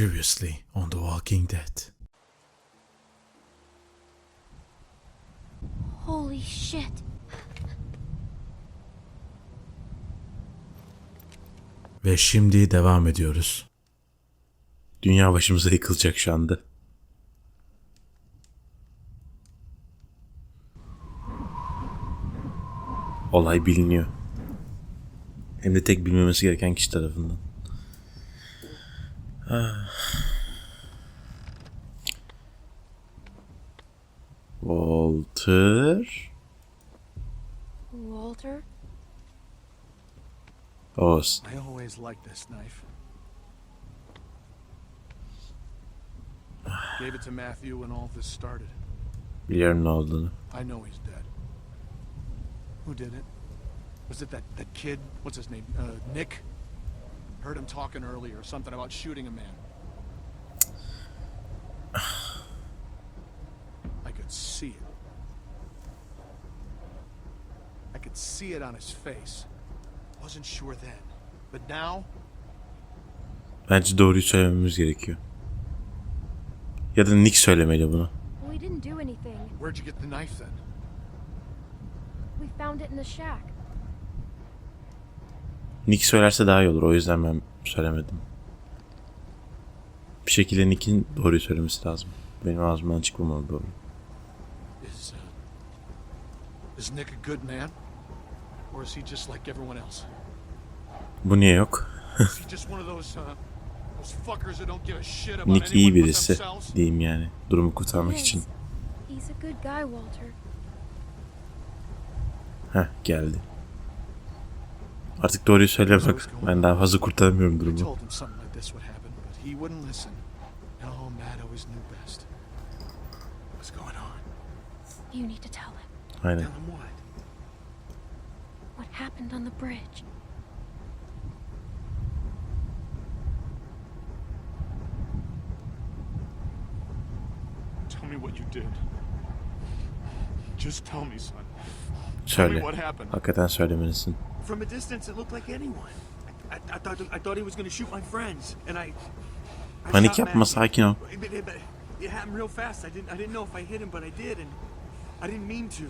Previously on The Walking Dead. Holy shit. Ve şimdi devam ediyoruz. Dünya başımıza yıkılacak şu anda. Olay biliniyor. Hem de tek bilmemesi gereken kişi tarafından. Walter. Walter? Oz. I always liked this knife. Gave it to Matthew when all this started. Biliyorum ne olduğunu. I know he's dead. Who did it? Was it that, that kid? What's his name? Uh, Nick? Heard him talking earlier, something about shooting a man. I could see it. I could see it on his face. Wasn't sure then. But now, Bence doğruyu söylememiz gerekiyor. Ya da Nick söylemeli bunu. We didn't do anything. where'd you get the knife then? We found it in the shack. Nick söylerse daha iyi olur. O yüzden ben söylemedim. Bir şekilde Nick'in doğruyu söylemesi lazım. Benim ağzımdan çıkmamalı doğru. Is uh, is Nick a good man, or is he just like everyone else? Bu niye yok? Uh, Nick iyi birisi diyeyim yani. Durumu kurtarmak için. Heh geldi. Artık doğruyu söyle bak. Ben daha fazla kurtaramıyorum durumu. told him something like this would happen, but he wouldn't listen. No, Matt always knew best. What's going on? You need to tell him Aynen. What? what happened on the bridge. Tell me what you did. Just tell me, son. Tell me Söyle. what happened. Hakikaten söylemelisin. From a distance, it looked like anyone. I, I, thought I thought he was going to shoot my friends, and I. I Panik yapma sakin ol. But but it happened real fast. I didn't I didn't know if I hit him, but I did, and I didn't mean to.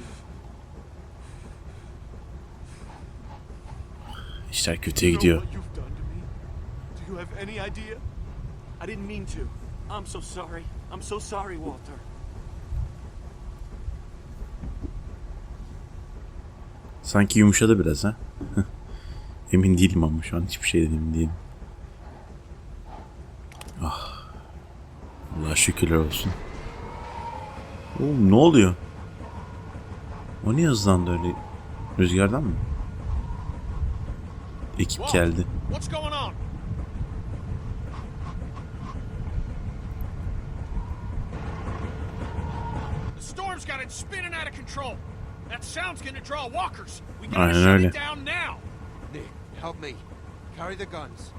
İşler kötüye gidiyor. you have any idea? I didn't mean to. I'm so sorry. I'm so sorry, Walter. Sanki yumuşadı biraz ha. emin değilim ama şu an hiçbir şeyden emin değilim. Ah. Allah şükürler olsun. Oğlum ne oluyor? O niye hızlandı öyle? Rüzgardan mı? Ekip geldi. Storm's got it spinning out of control. That sound's gonna draw walkers. We gotta Aynen shut öyle. it down now. Nick, help me. Carry the guns.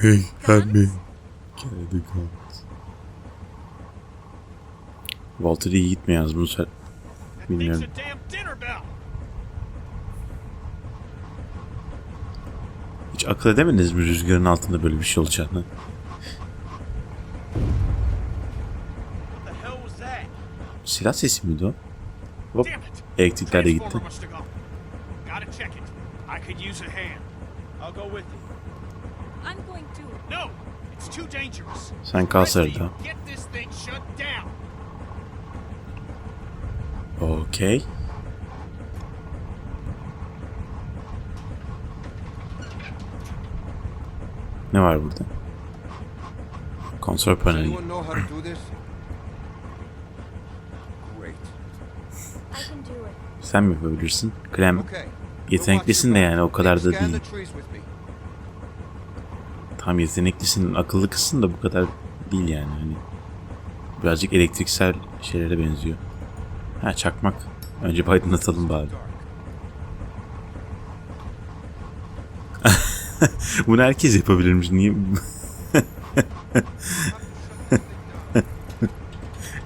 Hey, help me. Geldi guns. Walter iyi gitmiyor yalnız bunu. That Bilmiyorum. thing's a damn dinner bell. Hiç akıl edemediniz mi rüzgarın altında böyle bir şey olacağını? What the hell was that? Silah sesi miydi o? Hop. Elektrikler de gitti. Sen kal down. Okey. Ne var burada? Does paneli. Sen mi yapabilirsin? Krem yeteneklisin de yani o kadar da değil. Tam yeteneklisin, akıllı kızsın da bu kadar değil yani. Hani birazcık elektriksel şeylere benziyor. Ha çakmak. Önce bir aydınlatalım bari. Bunu herkes yapabilirmiş. Niye?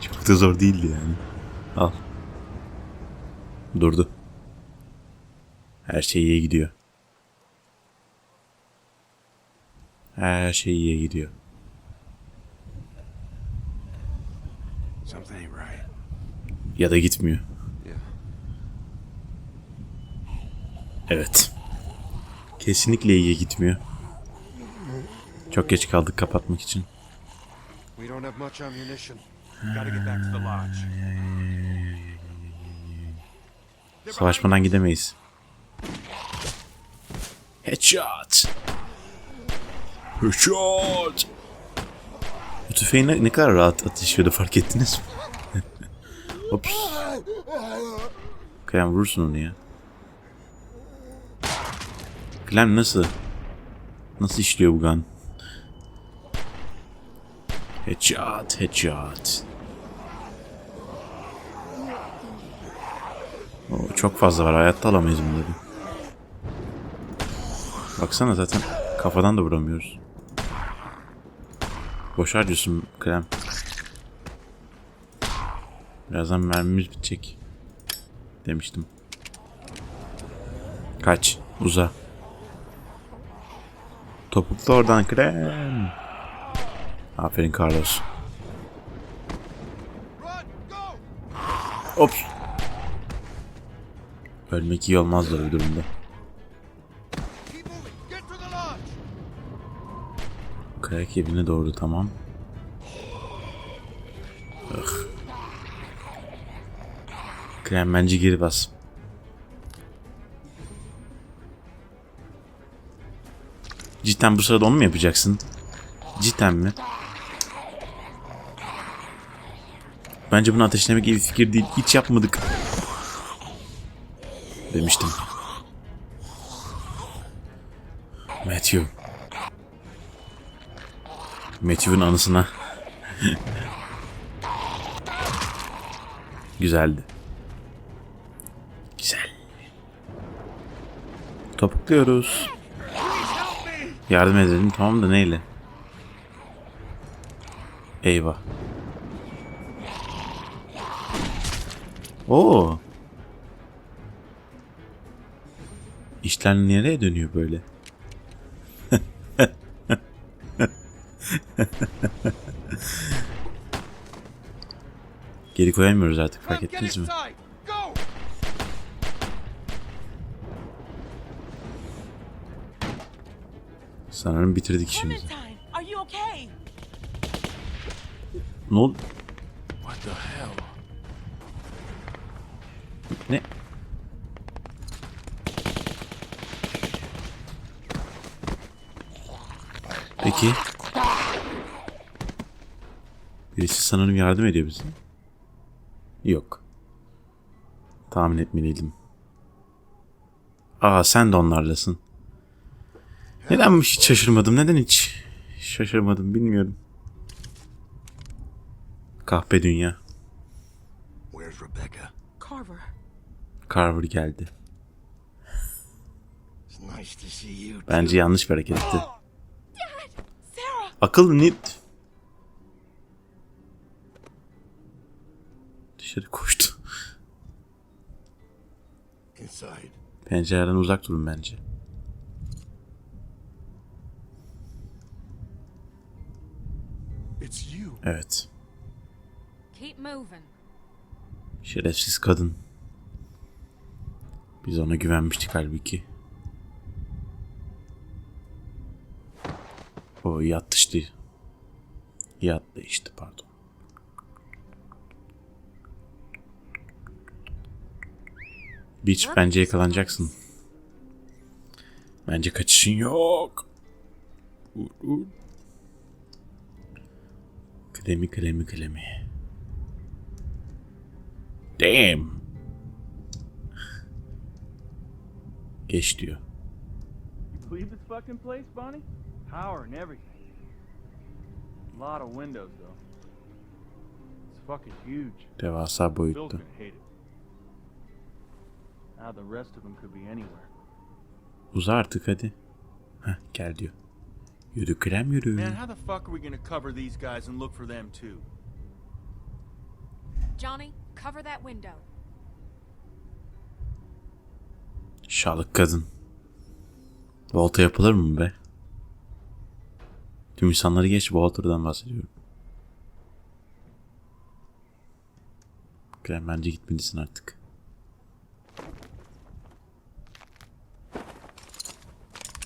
Çok da zor değildi yani. Al. Durdu. Her şey iyi gidiyor. Her şey iyi gidiyor. Ya da gitmiyor. Evet. Kesinlikle iyiye gitmiyor. Çok geç kaldık kapatmak için. We don't have much ammunition. Gotta get back to the lodge. Savaşmadan gidemeyiz. Headshot. Headshot. Bu tüfeği ne, ne kadar rahat atışıyordu fark ettiniz mi? Ops. Clem vurursun onu ya. Clem nasıl? Nasıl işliyor bu gun? Headshot, headshot. Oo, çok fazla var. Hayatta alamayız bunları. Baksana zaten kafadan da vuramıyoruz. Boş harcıyorsun krem. Birazdan mermimiz bitecek. Demiştim. Kaç. Uza. Topuklu oradan krem. Aferin Carlos. Ops. Ölmek iyi olmaz da lodge. Kayak evine doğru tamam. Ugh. Krem bence geri bas. Cidden bu sırada onu mu yapacaksın? Cidden mi? Bence bunu ateşlemek iyi bir fikir değil. Hiç yapmadık. Demiştim. Matthew. Matthew'un anısına. Güzeldi. Güzel. Topukluyoruz. Yardım edelim tamam da neyle? Eyvah. Oo. İşler nereye dönüyor böyle? Geri koyamıyoruz artık fark ettiniz mi? Sanırım bitirdik okay? Ne oldu? Peki. Birisi sanırım yardım ediyor bize. Yok. Tahmin etmeliydim. Aa sen de onlarlasın. Neden hiç şaşırmadım? Neden hiç şaşırmadım bilmiyorum. Kahpe dünya. Where's Rebecca? Carver, Carver geldi. It's nice to see you. Bence yanlış bir hareket etti. Sarah, Akıllı nit. Dışarı koştu. Inside. Pencereden uzak durun bence. It's you. Evet. Keep moving. Şerefsiz kadın. Biz ona güvenmiştik halbuki. O iyi İyi attı işte pardon. Beach bence yakalanacaksın. Bence kaçışın yok. Kremi kremi kremi. Damn. Geç diyor. You believe this fucking place, Bonnie? Power and everything. A lot of windows, though. It's fucking huge. Devasa it. Now the rest of them could be anywhere. Uza artık hadi. Heh, gel diyor. Yürü krem yürü. Man, how the fuck are we gonna cover these guys and look for them too? Johnny, cover that window. Şalık kadın. Volta yapılır mı be? Tüm insanları geç Walter'dan bahsediyorum. Gren bence gitmelisin artık.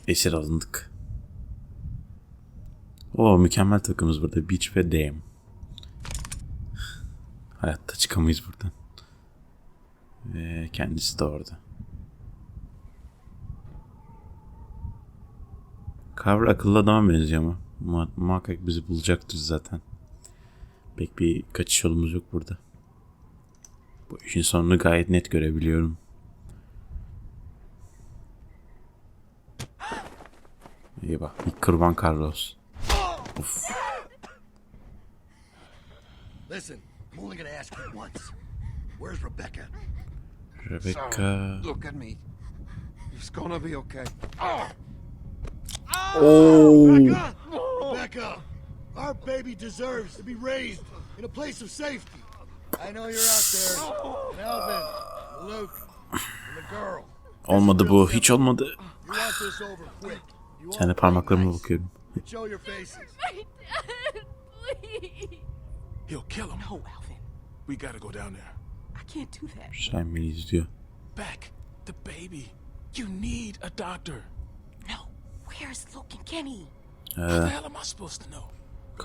Esir alındık. O mükemmel takımız burada. Beach ve Dame. Hayatta çıkamayız buradan. Ve kendisi de orada. Carver akıllı adama benziyor ama. Mu- muhakkak bizi bulacaktır zaten. Pek bir kaçış yolumuz yok burada. Bu işin sonunu gayet net görebiliyorum. İyi bak. İlk kurban Carlos. Of. Listen, I'm only gonna ask you once. Where's Rebecca? Rebecca. Look at me. It's gonna be okay. Oo. Rebecca, our baby deserves to be raised in a place of safety. I know you're out there. Melvin, Luke, and the girl. Olmadı bu. Hiç olmadı. You want this over quick. You Kendi all bakıyorum. Show your faces. My dad, please. He'll kill him. No, Alvin. We gotta go down there. I can't do that. Sevmeliyiz diyor. Beck, the baby. You need a doctor. No. Where's Luke and Kenny? How the hell am I supposed to know?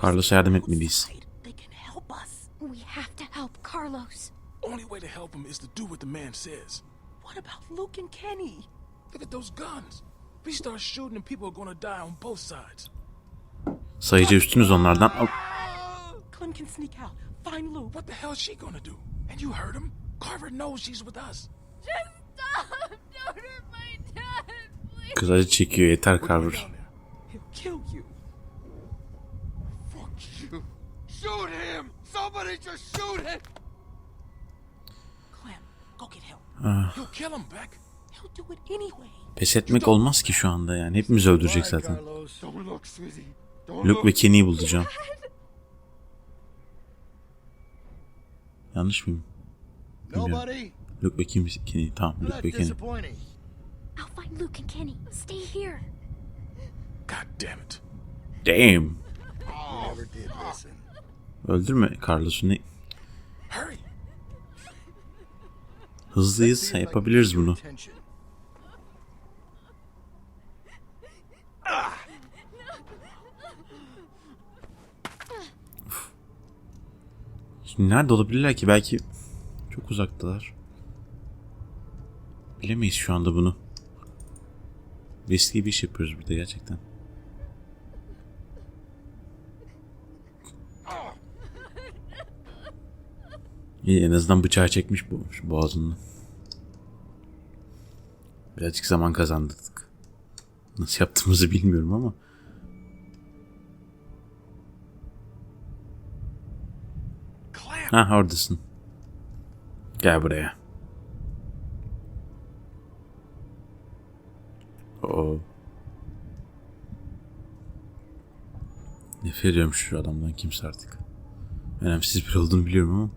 Carlos'a yardım etmeliyiz. Outside, They can help us. We have to help Carlos. Only way to help him is to do what the man says. What about Luke and Kenny? Look at those guns. If we start shooting, and people are gonna die on both sides. Sayıca üstünüz onlardan. Clem can sneak out. Find Luke. What the hell is she gonna do? And you heard him. Carver knows she's with us. Just stop! Don't hurt my dad, please. Kız acı çekiyor. Yeter Carver. down there. He'll kill you. Fuck you. Shoot him! Somebody just shoot him! Clem, go get help. You'll kill him, Beck. He'll do it anyway. Pes etmek olmaz ki şu anda yani. Hepimizi öldürecek zaten. Luke ve Kenny'yi bulacağım. Yanlış mıyım? Nobody? Luke ve? Kenny. Tamam Luke ve Kenny. I'll find Luke and Kenny. Stay here. God damn it. Damn. You never did listen. Öldürme Carlos'u ne? Hızlıyız. Yapabiliriz bunu. Şimdi nerede olabilirler ki? Belki çok uzaktalar. Bilemeyiz şu anda bunu. Riskli bir iş yapıyoruz burada gerçekten. En azından bıçağı çekmiş bu şu boğazından. Birazcık zaman kazandırdık. Nasıl yaptığımızı bilmiyorum ama. Ha oradasın. Gel buraya. Oo. Nefret ediyorum şu adamdan kimse artık. Önemsiz bir olduğunu biliyorum ama.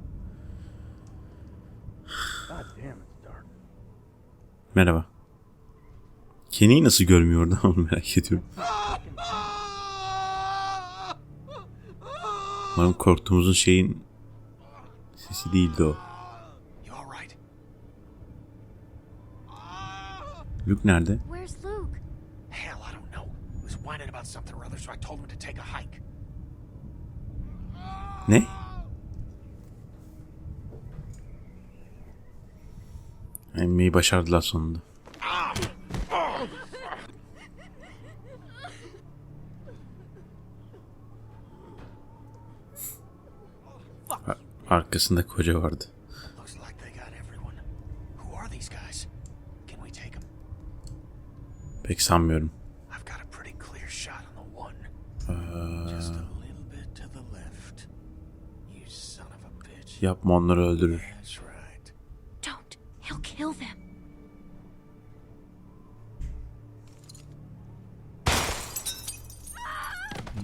God damn, it's dark. Merhaba. Kenny'yi nasıl görmüyor orada onu merak ediyorum. Umarım korktuğumuzun şeyin sesi değildi o. Luke nerede? Where's Luke? Hell, I don't know. He was whining about something or other, so I told him to take a hike. Ne? Emmeyi başardılar sonunda. Ar- Arkasında koca vardı. Looks like they got everyone. Who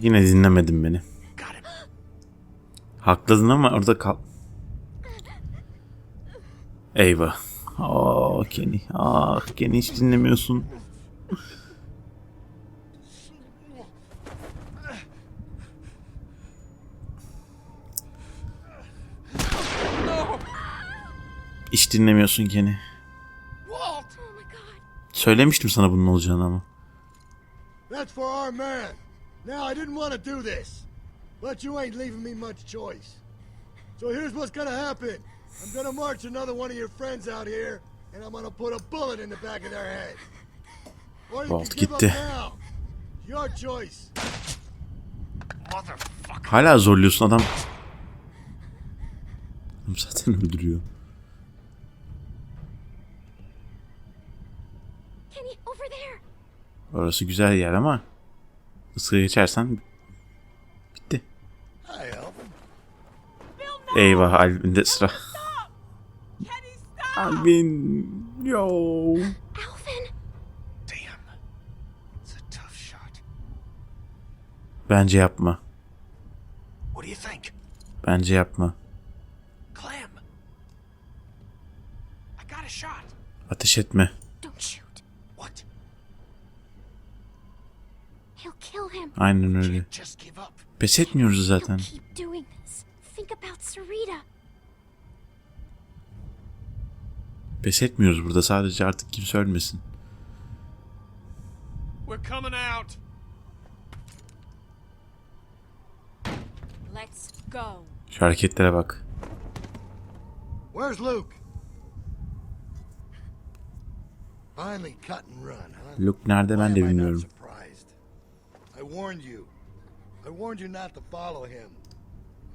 Yine dinlemedin beni. Hakladın ama orada kal. Eyvah. Aa Kenny. Ah Kenny hiç dinlemiyorsun. Hiç dinlemiyorsun Kenny. Söylemiştim sana bunun olacağını ama. That's for our man. Now, I didn't want to do this, but you ain't leaving me much choice. So here's what's gonna happen. I'm gonna march another one of your friends out here, and I'm gonna put a bullet in the back of their head. Or you Walt can give up now. Your choice. Motherfucker. Hala zorluyorsun adam. Adam zaten öldürüyor. Kenny, over there. Orası güzel yer ama ısığı geçersen bitti. Eyvah Albin'de sıra. Yo. Alvin. Damn. It's a tough shot. Bence yapma. What do you think? Bence yapma. Ateş etme. Aynen öyle. Just give up. Pes etmiyoruz zaten. Don't keep doing this. Think about Sarita. Pes etmiyoruz burada. Sadece artık kimse ölmesin. We're coming out. Let's go. Şu hareketlere bak. Where's Luke? Finally cut and run? Luke nerede ben de bilmiyorum. I warned you. I warned you not to follow him.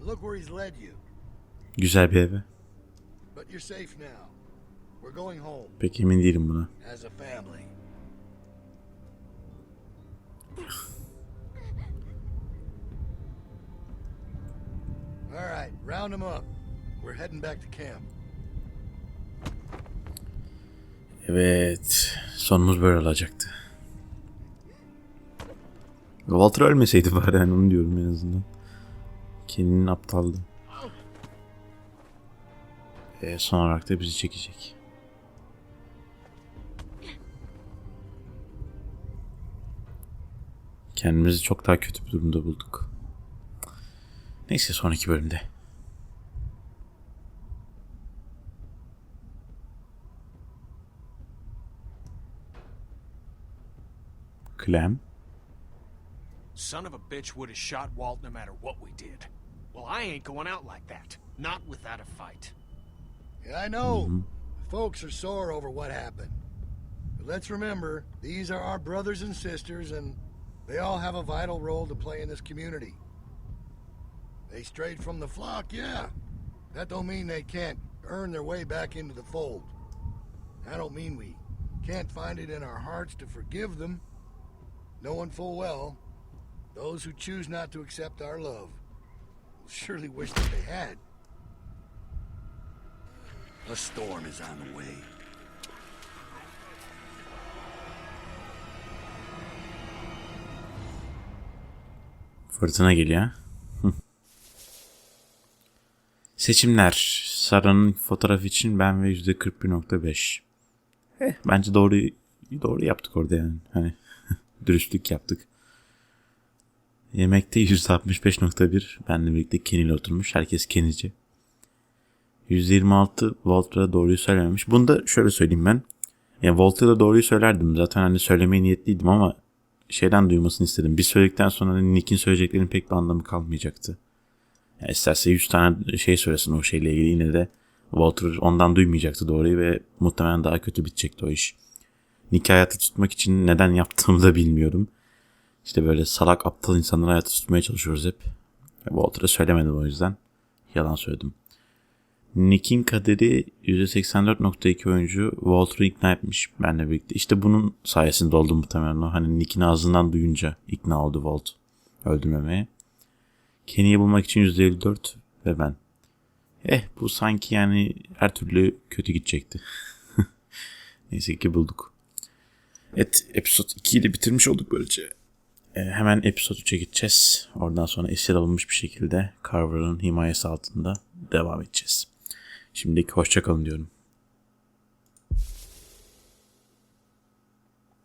Look where he's led you. Güzel bir eve. But you're safe now. We're going home Pek emin değilim buna. as a family. All right, round them up. We're heading back to camp. Evet. Sonumuz böyle olacaktı. Walter ölmeseydi bari yani onu diyorum en azından. Kenny'nin aptallığı. E, son olarak da bizi çekecek. Kendimizi çok daha kötü bir durumda bulduk. Neyse sonraki bölümde. Clem. Son of a bitch would have shot Walt no matter what we did. Well, I ain't going out like that. Not without a fight. Yeah, I know. Folks are sore over what happened. But let's remember, these are our brothers and sisters, and they all have a vital role to play in this community. They strayed from the flock, yeah. That don't mean they can't earn their way back into the fold. I don't mean we can't find it in our hearts to forgive them, knowing full well those who choose not to accept our love will surely wish that they had. A storm is on the way. Fırtına geliyor. Seçimler. Sara'nın fotoğrafı için ben ve %41.5. Eh, bence doğru doğru yaptık orada yani. Hani dürüstlük yaptık. Yemekte %65.1 benle birlikte Kenny ile oturmuş. Herkes Kenny'ci. %26 Walter'a doğruyu söylememiş. Bunu da şöyle söyleyeyim ben. Yani Walter'a doğruyu söylerdim. Zaten hani söylemeye niyetliydim ama şeyden duymasını istedim. Bir söyledikten sonra hani Nick'in söyleyeceklerinin pek bir anlamı kalmayacaktı. Yani isterse 100 tane şey söylesin o şeyle ilgili yine de Walter ondan duymayacaktı doğruyu ve muhtemelen daha kötü bitecekti o iş. Nick'i hayatta tutmak için neden yaptığımı da bilmiyorum. İşte böyle salak aptal insanları hayatta tutmaya çalışıyoruz hep. Walter'a söylemedim o yüzden. Yalan söyledim. Nick'in kaderi %84.2 oyuncu Walter'ı ikna etmiş benle birlikte. İşte bunun sayesinde oldu muhtemelen. Hani Nick'in ağzından duyunca ikna oldu Walt öldürmemeye. Kenny'yi bulmak için %54 ve ben. Eh bu sanki yani her türlü kötü gidecekti. Neyse ki bulduk. Evet episode 2'yi de bitirmiş olduk böylece. E, hemen episode 3'e gideceğiz. Oradan sonra esir alınmış bir şekilde Carver'ın himayesi altında devam edeceğiz. Şimdilik hoşçakalın diyorum.